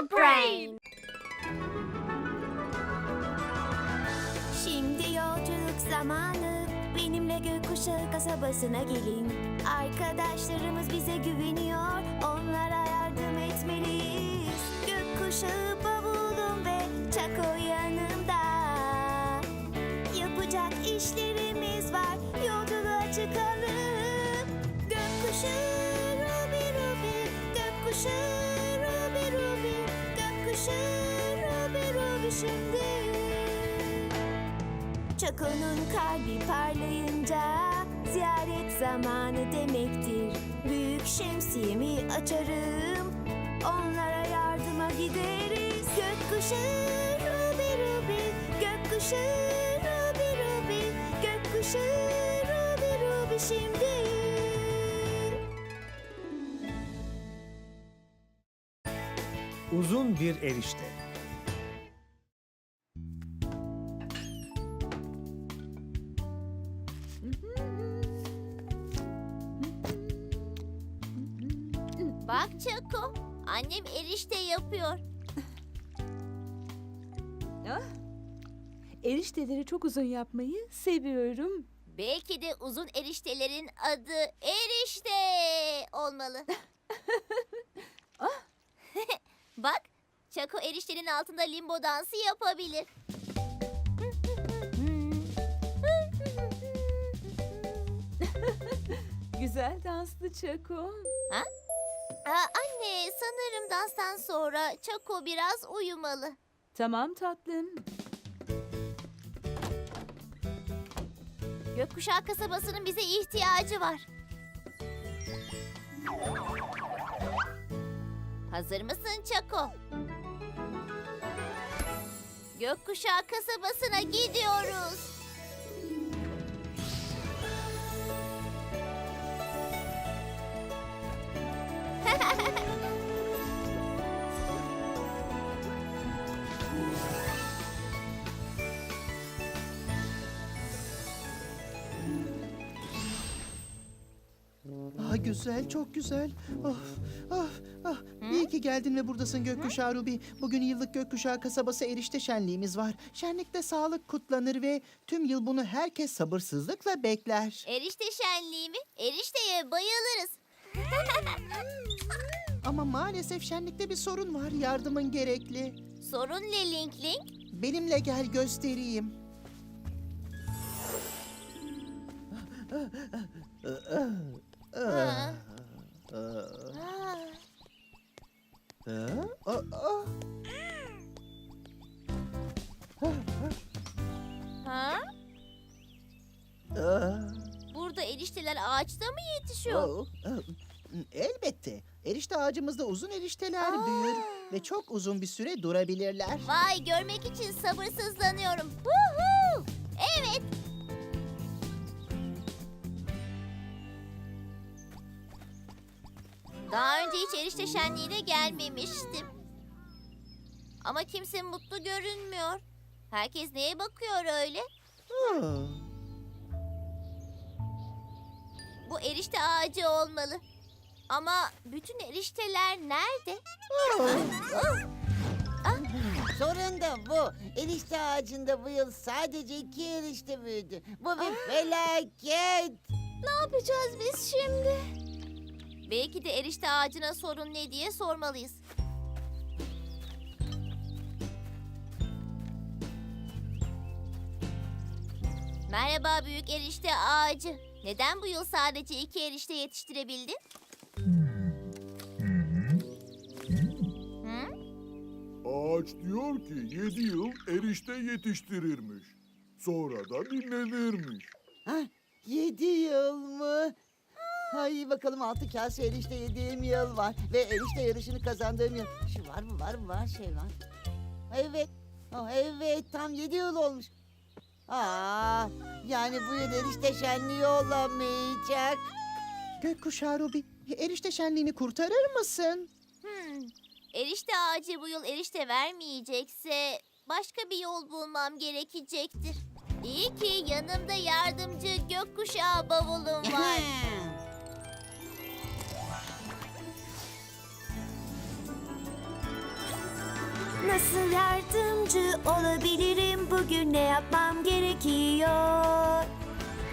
Frog Brain. Şimdi yolculuk zamanı. Benimle gökkuşağı kasabasına gelin. Arkadaşlarımız bize güveniyor. Onlara yardım etmeliyiz. Gökkuşağı bavulum ve Çako yanımda. Yapacak işlerimiz var. Yolculuğa çıkalım. Gökkuşağı Ruby Ruby. Gökkuşağı şimdi Çako'nun kalbi parlayınca ziyaret zamanı demektir. Büyük şemsiyemi açarım, onlara yardıma gideriz. Gökkuşağı Ruby Ruby, gökkuşağı Ruby Ruby, gökkuşağı Ruby Ruby şimdi. Uzun bir erişte. Erişteleri çok uzun yapmayı seviyorum. Belki de uzun eriştelerin adı erişte olmalı. Bak, Çako eriştenin altında limbo dansı yapabilir. Güzel danslı Çako. Aa, anne, sanırım danstan sonra Çako biraz uyumalı. Tamam tatlım. Gökkuşağı kasabasının bize ihtiyacı var. Hazır mısın Çako? Gökkuşağı kasabasına gidiyoruz. Güzel, çok güzel. Of, ah, ah. İyi ki geldin ve buradasın Gökkuşağı Ruby. Bugün yıllık Gökkuşağı kasabası erişte şenliğimiz var. Şenlikte sağlık kutlanır ve tüm yıl bunu herkes sabırsızlıkla bekler. Erişte şenliği mi? Erişteye bayılırız. Ama maalesef şenlikte bir sorun var. Yardımın gerekli. Sorun ne Link Link? Benimle gel göstereyim. Ağacımızda uzun erişteler büyür ve çok uzun bir süre durabilirler. Vay görmek için sabırsızlanıyorum. Woohoo! Evet. Daha önce hiç erişte şenliğine gelmemiştim. Ama kimse mutlu görünmüyor. Herkes neye bakıyor öyle? Ah, Bu erişte ağacı olmalı. Ama bütün erişteler nerede? Sorun da bu. Erişte ağacında bu yıl sadece iki erişte büyüdü. Bu bir felaket. Ne yapacağız biz şimdi? Belki de erişte ağacına sorun ne diye sormalıyız. Merhaba büyük erişte ağacı. Neden bu yıl sadece iki erişte yetiştirebildin? Ağaç diyor ki yedi yıl erişte yetiştirirmiş. Sonra da dinlenirmiş. Ha, yedi yıl mı? Ay bakalım altı kase erişte yediğim yıl var. Ve erişte yarışını kazandığım yıl. Şu var mı var mı var şey var. Evet. Oh, evet tam yedi yıl olmuş. Aa, yani bu yıl erişte şenliği olamayacak. Gökkuşağı Ruby, erişte şenliğini kurtarır mısın? Hmm. Erişte ağacı bu yıl erişte vermeyecekse başka bir yol bulmam gerekecektir. İyi ki yanımda yardımcı gökkuşağı bavulum var. Nasıl yardımcı olabilirim bugün ne yapmam gerekiyor?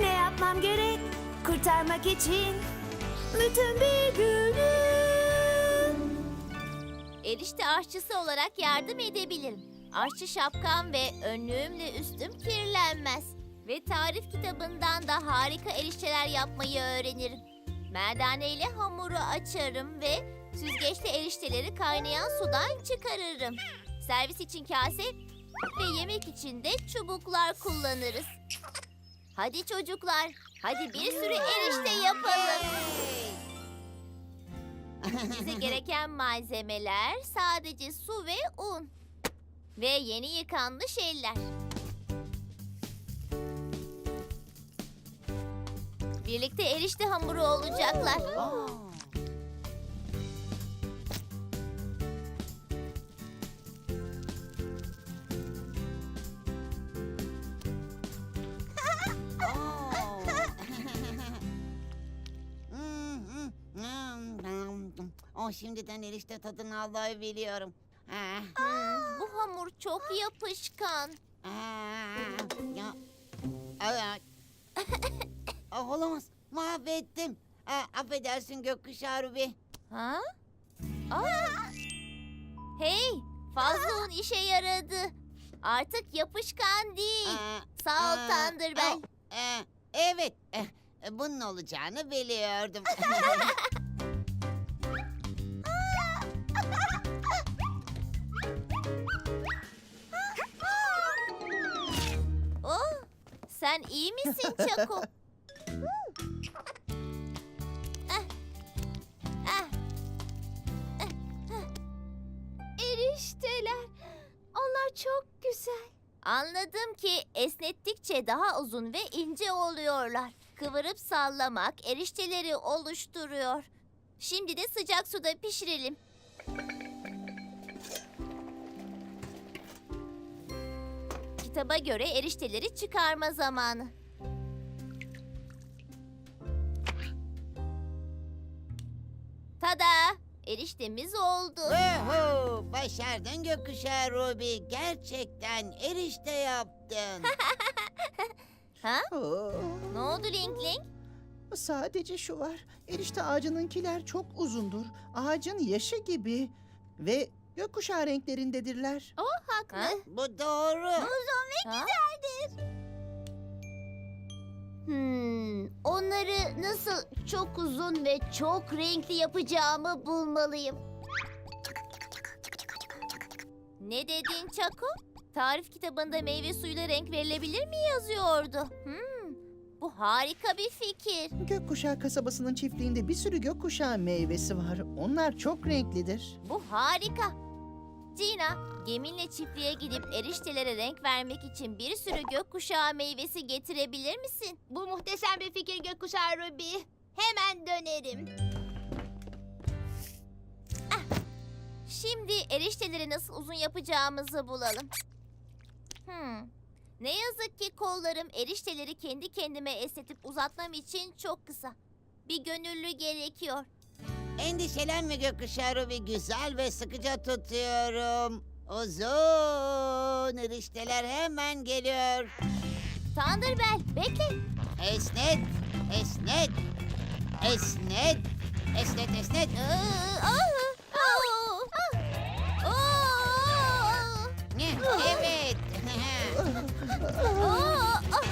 Ne yapmam gerek kurtarmak için bütün bir günü? Erişte aşçısı olarak yardım edebilirim. Aşçı şapkam ve önlüğümle üstüm kirlenmez. Ve tarif kitabından da harika erişteler yapmayı öğrenirim. Merdane ile hamuru açarım ve süzgeçte erişteleri kaynayan sudan çıkarırım. Servis için kase ve yemek için de çubuklar kullanırız. Hadi çocuklar, hadi bir sürü erişte yapalım. Bize gereken malzemeler sadece su ve un. Ve yeni yıkanmış eller. Birlikte erişte hamuru olacaklar. O şimdiden erişte tadını Allah'ı biliyorum. Ah, Hmm, bu hamur çok yapışkan. ah, ya. Ay, Ah, olamaz. Mahvettim. Ah, affedersin gökkuşağı Ruby. Ha? Aa! Hey, fazla un işe yaradı. Artık yapışkan değil. Ah, Sağ ol ah, Thunderbell. oh, evet. eh, bunun olacağını biliyordum. sen iyi misin Çako? Ah, ah, ah, ah. Erişteler. Onlar çok güzel. Anladım ki esnettikçe daha uzun ve ince oluyorlar. Kıvırıp sallamak erişteleri oluşturuyor. Şimdi de sıcak suda pişirelim. Kitaba göre erişteleri çıkarma zamanı. Tada! Eriştemiz oldu. Woohoo! Başardın gökkuşağı Ruby. Gerçekten erişte yaptın. Ha? Ne oldu Link Link? sadece şu var. Erişte ağacınınkiler çok uzundur. Ağacın yaşı gibi. Ve gökkuşağı renklerindedirler. Haklı. Ha? Bu doğru. Ha? Hmm, onları nasıl çok uzun ve çok renkli yapacağımı bulmalıyım. Ne dedin Çako? Tarif kitabında meyve suyuyla renk verilebilir mi yazıyordu? Hmm, bu harika bir fikir. Gökkuşağı kasabasının çiftliğinde bir sürü gökkuşağı meyvesi var. Onlar çok renklidir. Bu harika. Cina, geminle çiftliğe gidip eriştelere renk vermek için bir sürü gökkuşağı meyvesi getirebilir misin? Bu muhteşem bir fikir gökkuşağı Ruby. Hemen dönerim. Şimdi erişteleri nasıl uzun yapacağımızı bulalım. Hmm. Ne yazık ki kollarım erişteleri kendi kendime esnetip uzatmam için çok kısa. Bir gönüllü gerekiyor. Endişelenme gökkuşağı Ruby. Güzel ve sıkıca tutuyorum. Uzun erişteler hemen geliyor. Thunderbell bekle. Esnet, esnet, esnet, esnet, esnet. Aa, aa, aa, aa, Ne? Evet. aa, aa.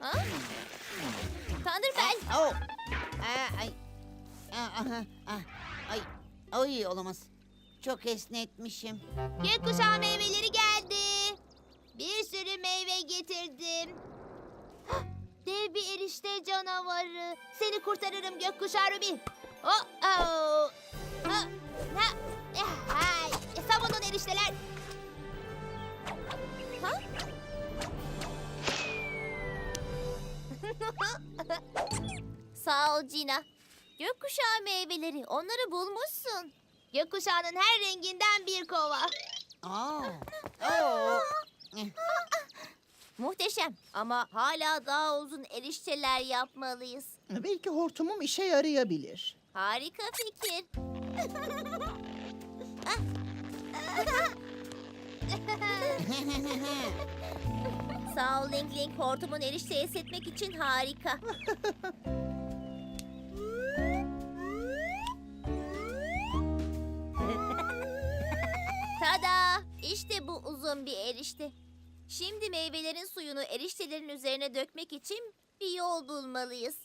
Ha? Thunderbell. oh. Aa, ay. Aa, aha, ah, ay. Ay olamaz. Çok esnetmişim. Gökkuşağı meyveleri geldi. Bir sürü meyve getirdim. Dev bir erişte canavarı. Seni kurtarırım gökkuşağı Ruby. Oh, oh. Ha, ha, eh, hay. Savunun erişteler. Sağ ol Cina. Gökkuşağı meyveleri onları bulmuşsun. Gökkuşağının her renginden bir kova. Aa. Muhteşem ama hala daha uzun erişteler yapmalıyız. Belki hortumum işe yarayabilir. Harika fikir. Sağ ol Ling Ling. Hortumun erişteyi esnetmek için harika. İşte bu uzun bir erişte. Şimdi meyvelerin suyunu eriştelerin üzerine dökmek için bir yol bulmalıyız.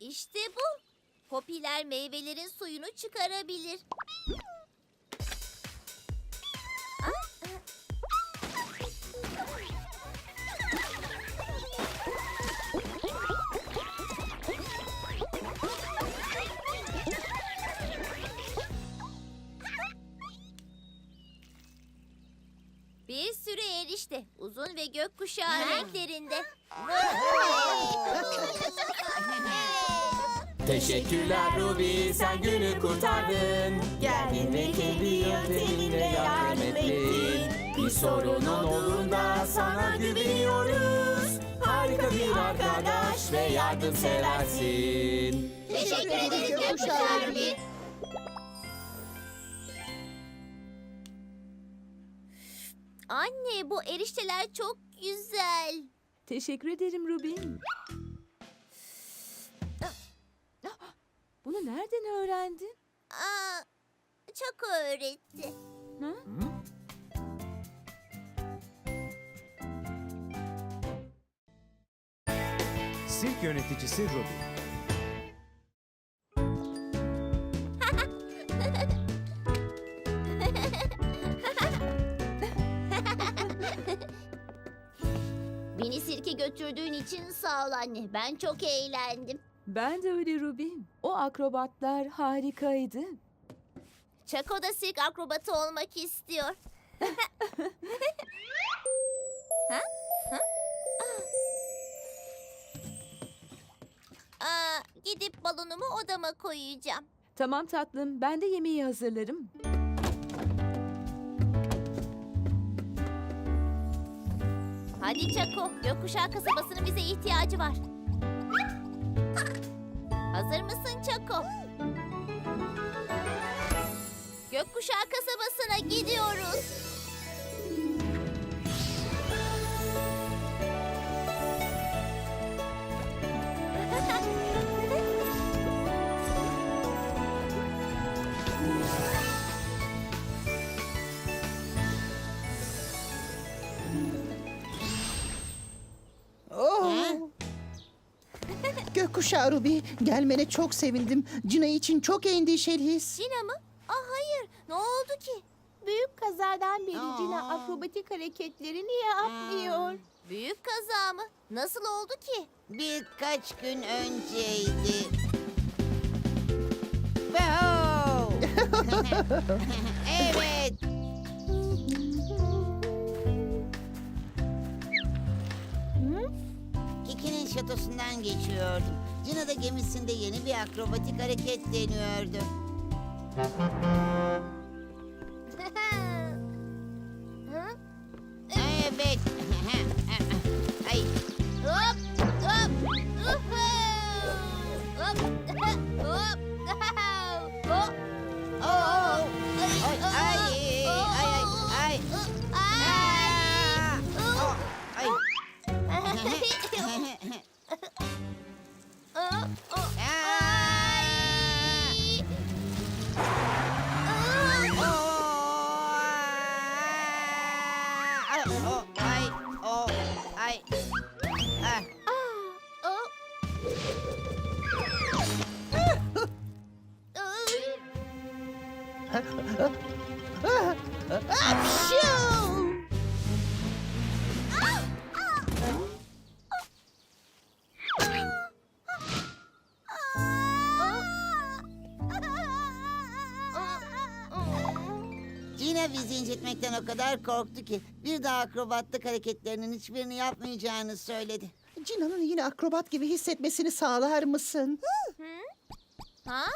İşte bu. Popiler meyvelerin suyunu çıkarabilir. Sürü erişte. Uzun ve gökkuşağı renklerinde. Teşekkürler Ruby sen günü kurtardın Geldin ve kendi yönteminle yardım ettin Bir sorunun olduğunda sana güveniyoruz Harika bir arkadaş ve yardımseversin Teşekkür ederiz gökkuşağı Ruby. Anne bu erişteler çok güzel. Teşekkür ederim Rubin. Bunu nereden öğrendin? Aa, çok öğretti. Ha? Sirk yöneticisi Ruby. Anne. Ben çok eğlendim. Ben de öyle Rubin. O akrobatlar harikaydı. Çako da sirk akrobatı olmak istiyor. ha? Ha? Aa. Aa, gidip balonumu odama koyacağım. Tamam tatlım, ben de yemeği hazırlarım. Hadi Çako, gökkuşağı kasabasının bize ihtiyacı var. Hazır mısın Çako? Gökkuşağı kasabasına gidiyoruz. Gökkuşağı Ruby, gelmene çok sevindim. Cina için çok endişeliyiz. Cina mı? Aa hayır, ne oldu ki? Büyük kazadan beri Aa. Cina akrobatik hareketlerini yapmıyor. Büyük kaza mı? Nasıl oldu ki? Birkaç gün önceydi. Wow! evet. Kiki'nin şatosundan geçiyordum. Cina da gemisinde yeni bir akrobatik hareket deniyordu. Gina bizi incitmekten o kadar korktu ki bir daha akrobatlık hareketlerinin hiçbirini yapmayacağını söyledi. Cina'nın yine akrobat gibi hissetmesini sağlar mısın? Ha?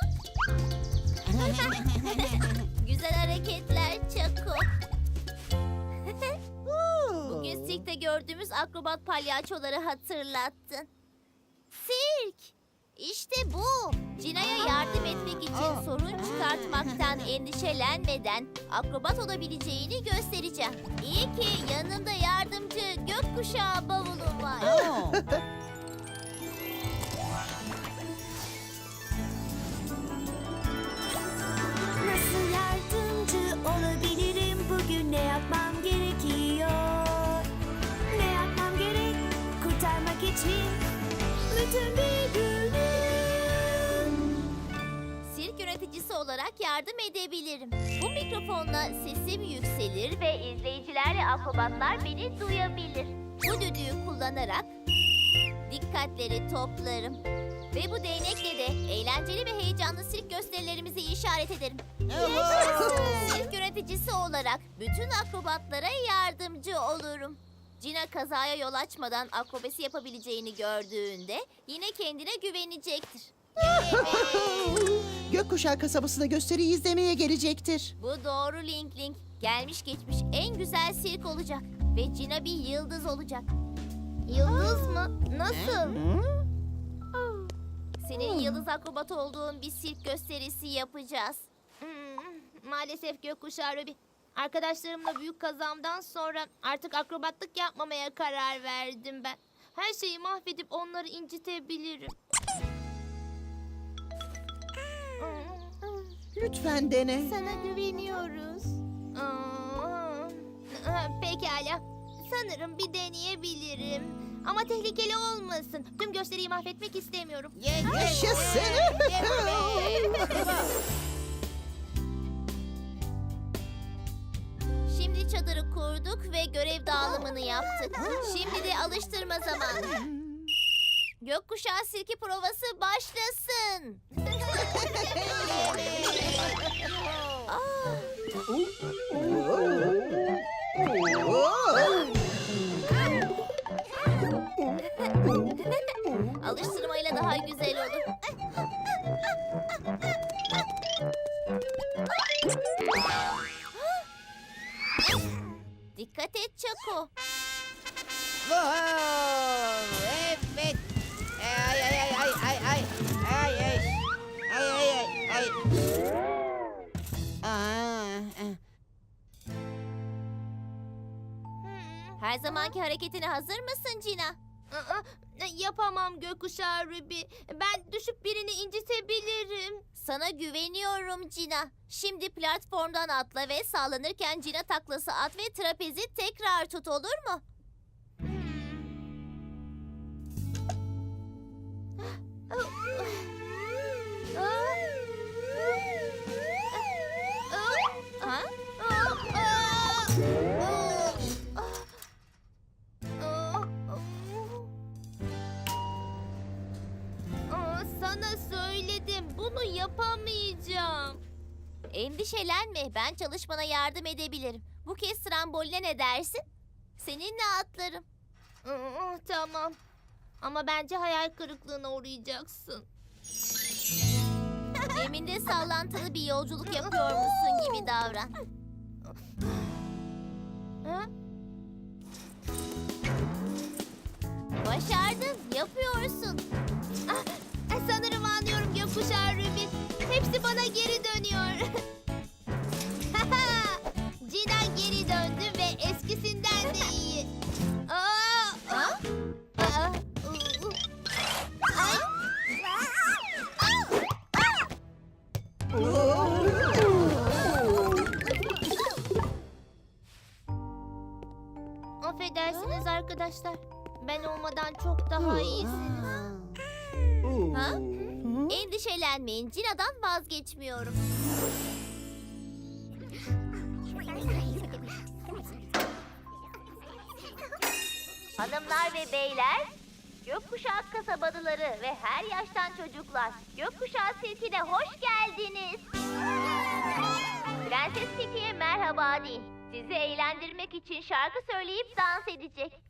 Güzel hareketler Çako. Bugün sirkte gördüğümüz akrobat palyaçoları hatırlattın. Sirk! İşte bu. Cina'ya yardım etmek için sorun çıkartmaktan endişelenmeden akrobat olabileceğini göstereceğim. İyi ki yanımda yardımcı gökkuşağı bavulum var. akrobatlar beni duyabilir. Bu düdüğü kullanarak dikkatleri toplarım. Ve bu değnekle de eğlenceli ve heyecanlı sirk gösterilerimizi işaret ederim. Sirk yöneticisi olarak bütün akrobatlara yardımcı olurum. Cina kazaya yol açmadan akrobasi yapabileceğini gördüğünde yine kendine güvenecektir. Gökkuşağı kasabasına gösteriyi izlemeye gelecektir. Bu doğru Link Link. Gelmiş geçmiş en güzel sirk olacak. Ve Cina bir yıldız olacak. Yıldız mı? Nasıl? Senin yıldız akrobat olduğun bir sirk gösterisi yapacağız. Hmm, maalesef gökkuşağı Ruby. Arkadaşlarımla büyük kazamdan sonra artık akrobatlık yapmamaya karar verdim ben. Her şeyi mahvedip onları incitebilirim. Lütfen dene. Sana güveniyoruz. Aa, Pekala. Sanırım bir deneyebilirim. Ama tehlikeli olmasın. Tüm gösteriyi mahvetmek istemiyorum. Yaşasın. Şimdi çadırı kurduk ve görev dağılımını yaptık. Şimdi de alıştırma zamanı. Gökkuşağı sirki provası başlasın. Alıştırmayla daha güzel olur. Dikkat et Çako. Evet. Her zamanki hareketine hazır mısın Cina? Aa, Yapamam gökkuşağı Ruby. Ben düşüp birini incitebilirim. Sana güveniyorum Cina. Şimdi platformdan atla ve sallanırken Cina taklası at ve trapezi tekrar tut olur mu? Yapamayacağım. Endişelenme ben çalışmana yardım edebilirim. Bu kez tramboline ne dersin? Seninle atlarım. Aa, Tamam. Ama bence hayal kırıklığına uğrayacaksın. Geminde sallantılı bir yolculuk yapıyormuşsun gibi davran. Ha? Başardın, yapıyorsun. Ah, sanırım anlıyorum gökkuşağı Ruby. Hepsi bana geri dönüyor. Cina geri döndü ve eskisinden de iyi. Aa, aa. Ay. Affedersiniz arkadaşlar. Ben olmadan çok daha iyisiniz. Endişelenmeyin, Cina'dan vazgeçmiyorum. Hanımlar ve beyler, Gökkuşağı kasabalıları ve her yaştan çocuklar, Gökkuşağı Sirki'ne hoş geldiniz. Prenses Pipi'ye merhaba deyin. Sizi eğlendirmek için şarkı söyleyip dans edecek.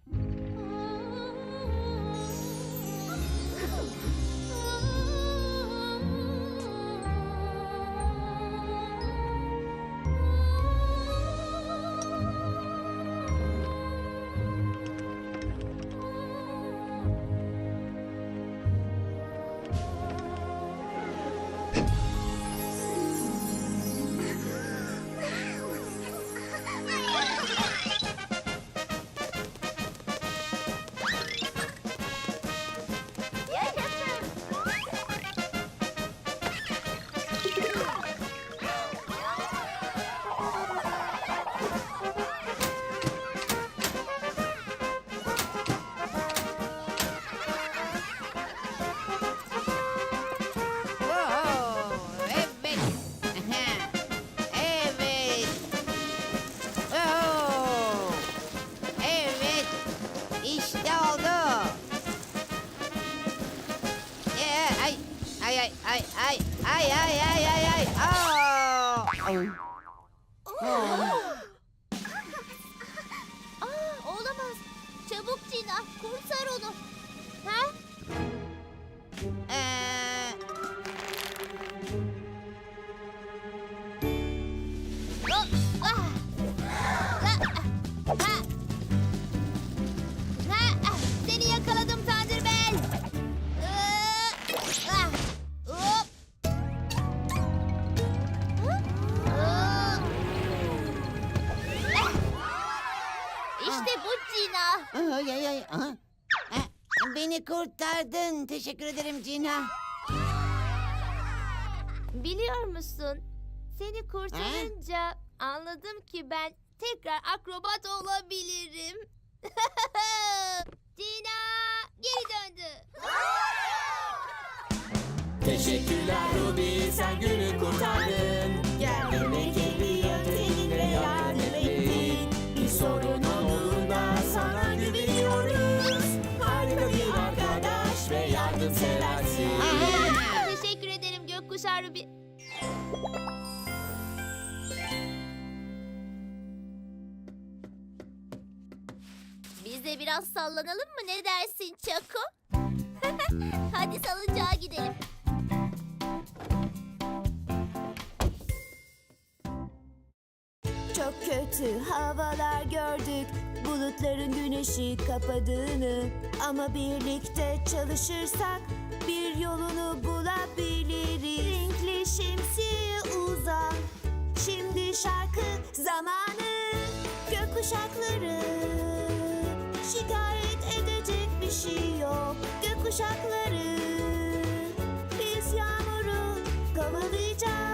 Teşekkür ederim Cina. Biliyor musun? Seni kurtarınca anladım ki ben tekrar akrobat olabilirim. Tina geri döndü. Teşekkürler Ruby sen günü Gökkuşağı Ruby. Biz de biraz sallanalım mı ne dersin Çako? Hadi salıncağa gidelim. Çok kötü havalar gördük Bulutların güneşi kapadığını Ama birlikte çalışırsak Bir yolunu bulabiliriz şemsiye uzan Şimdi şarkı zamanı. Gökkuşakları Şikayet edecek bir şey yok. Gökkuşakları Biz yağmuru kovalayacağız